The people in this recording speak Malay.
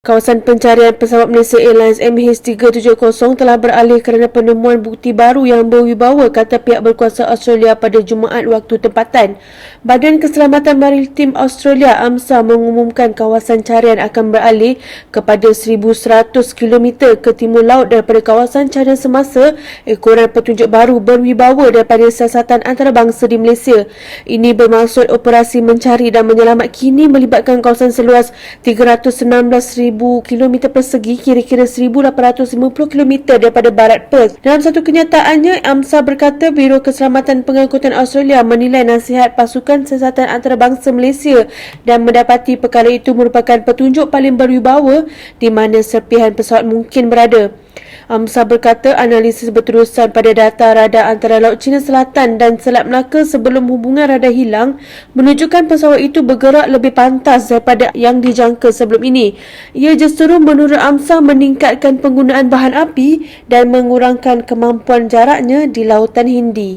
Kawasan pencarian pesawat Malaysia Airlines MH370 telah beralih kerana penemuan bukti baru yang berwibawa kata pihak berkuasa Australia pada Jumaat waktu tempatan. Badan Keselamatan Maritim Australia AMSA mengumumkan kawasan carian akan beralih kepada 1100 km ke timur laut daripada kawasan carian semasa ekoran petunjuk baru berwibawa daripada siasatan antarabangsa di Malaysia. Ini bermaksud operasi mencari dan menyelamat kini melibatkan kawasan seluas 316,000 km persegi kira-kira 1850 km daripada barat Perth. Dalam satu kenyataannya, AMSA berkata Biro Keselamatan Pengangkutan Australia menilai nasihat pasukan siasatan antarabangsa Malaysia dan mendapati perkara itu merupakan petunjuk paling berwibawa di mana serpihan pesawat mungkin berada. AMSA berkata analisis berterusan pada data radar antara Laut Cina Selatan dan Selat Melaka sebelum hubungan radar hilang menunjukkan pesawat itu bergerak lebih pantas daripada yang dijangka sebelum ini. Ia justru menurut AMSA meningkatkan penggunaan bahan api dan mengurangkan kemampuan jaraknya di Lautan Hindi.